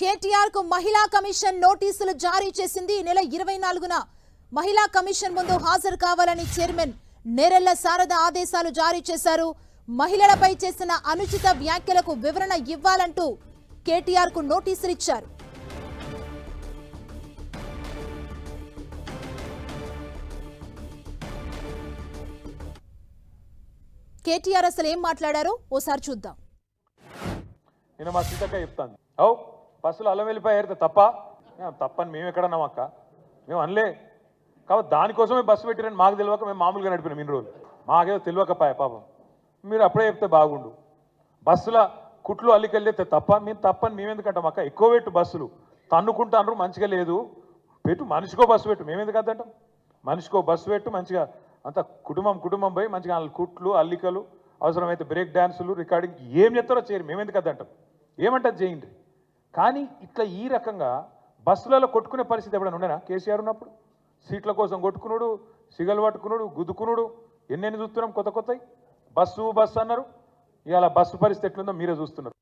కేటీఆర్కు మహిళా కమిషన్ నోటీసులు జారీ చేసింది ఈ నెల ఇరవై నాలుగున. మహిళా కమిషన్ ముందు హాజరు కావాలని చైర్మన్ నేరెళ్ళ శారద ఆదేశాలు జారీ చేశారు. మహిళలపై చేసిన అనుచిత వ్యాఖ్యలకు వివరణ ఇవ్వాలంటూ కేటీఆర్కు నోటీసులు ఇచ్చారు. కేటీఆర్ అసలు ఏం మాట్లాడారో ఓసారి చూద్దాం. నేను మా సీతక్క చెప్తాను. బస్సులో అల్లం వెళ్ళిపోయి ఏరితే తప్ప? తప్పని మేము ఎక్కడన్నాం అక్క? మేము అనలే. కాబట్టి దానికోసమే బస్సు పెట్టిరని మాకు తెలియక మేము మామూలుగా నడిపినాం ఇన్ని రోజులు. మాకేదో తెలియకపాయ పాపం. మీరు అప్పుడే చెప్తే బాగుండు. బస్సుల కుట్లు అల్లికెళ్ళితే తప్ప మేము తప్పని మేము ఎందుకంటాం అక్క? ఎక్కువ పెట్టు బస్సులు. తన్నుకుంటాను మంచిగా లేదు. పెట్టు మనిషికో బస్సు పెట్టు. మేము ఎందుకు అద్దంటాం మనిషికో బస్సు పెట్టు మంచిగా అంత కుటుంబం కుటుంబం పోయి మంచిగా వాళ్ళ కుట్లు అల్లికలు అవసరమైతే బ్రేక్ డ్యాన్సులు రికార్డింగ్ ఏం చేస్తారో చేయరు. మేము ఎందుకు అద్దంటాం ఏమంటారు చేయండి? కానీ ఇట్లా ఈ రకంగా బస్సులలో కొట్టుకునే పరిస్థితి ఎప్పుడైనా ఉండేనా? కేసీఆర్ ఉన్నప్పుడు? సీట్ల కోసం కొట్టుకునుడు సిగలు పట్టుకునుడు గుద్దుకునుడు ఎన్నెన్ని చూస్తున్నాం? కొత్త కొత్తవి బస్సు బస్సు అన్నారు. ఇవాళ బస్సు పరిస్థితి ఎట్లుందో మీరే చూస్తున్నారు.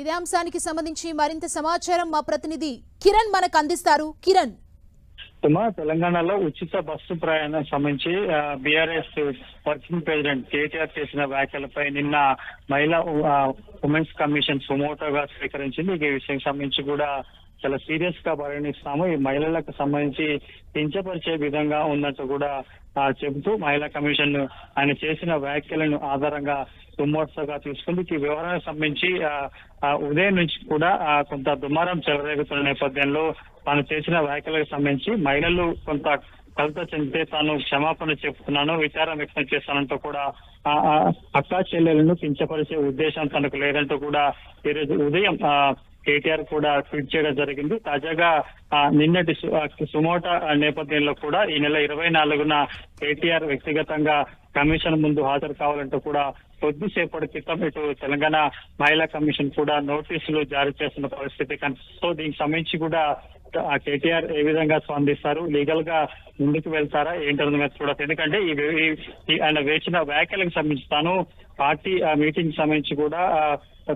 ఇదే అంశానికి సంబంధించి మరింత సమాచారం మా ప్రతినిధి కిరణ్ మనకు అందిస్తారు. కిరణ్. సుమా తెలంగాణలో ఉచిత బస్సు ప్రయాణం సంబంధించి బీఆర్ఎస్ వర్కింగ్ ప్రెసిడెంట్ కేటీఆర్ చేసిన వ్యాఖ్యలపై నిన్న మహిళా ఉమెన్స్ కమిషన్ సుమోటోగా స్వీకరించింది. ఈ విషయం సంబంధించి కూడా చాలా సీరియస్గా పరిగణిస్తాము. ఈ మహిళలకు సంబంధించి కించపరిచే విధంగా ఉన్నట్టు కూడా చెబుతూ మహిళా కమిషన్ ఆయన చేసిన వ్యాఖ్యలను ఆధారంగా దుమ్మోత్సవగా తీసుకుంది ఈ వివరాలకు సంబంధించి ఆ, ఉదయం నుంచి కూడా కొంత దుమారం చెలరేగుతున్న నేపథ్యంలో తాను చేసిన వ్యాఖ్యలకు సంబంధించి మహిళలు కొంత కలత చెందితే తాను క్షమాపణ చెప్తున్నాను విచారం వ్యక్తం చేస్తానంటూ కూడా ఆ, అక్కా చెల్లెలను కించపరిచే ఉద్దేశం తనకు లేదంటూ కూడా ఈరోజు ఉదయం ఆ, కేటీఆర్ కూడా ట్వీట్ చేయడం జరిగింది. తాజాగా ఆ, నిన్నటి సుమోటా సుమోట నేపథ్యంలో కూడా ఈ నెల ఇరవై నాలుగున కేటీఆర్ వ్యక్తిగతంగా కమిషన్ ముందు హాజరు కావాలంటూ కూడా కొద్దిసేపటి క్రితం ఇటు తెలంగాణ మహిళా కమిషన్ కూడా నోటీసులు జారీ చేస్తున్న పరిస్థితి సో దీనికి సంబంధించి కూడా కేటీఆర్ ఏ విధంగా స్పందిస్తారు? లీగల్గా ముందుకు వెళ్తారా? ఏంటన్నది మీద చూడాలి. ఎందుకంటే ఈ ఆయన వేసిన వ్యాఖ్యలకు సంబంధించి తాను పార్టీ మీటింగ్ సంబంధించి కూడా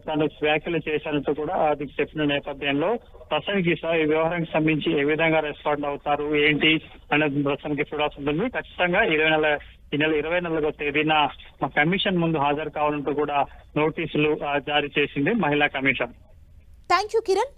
తను వ్యాఖ్యలు చేశానంటూ కూడా అది చెప్పిన నేపథ్యంలో ప్రస్తుతానికి ఈ వ్యవహారానికి సంబంధించి ఏ విధంగా రెస్పాండ్ అవుతారు? ఏంటి అనేది ప్రస్తుతానికి చూడాల్సి ఉంటుంది. ఖచ్చితంగా ఇరవై నెల ఈ నెల ఇరవై నెలలో తేదీన మా కమిషన్ ముందు హాజరు కావాలంటూ కూడా నోటీసులు జారీ చేసింది మహిళా కమిషన్. Thank you Kiran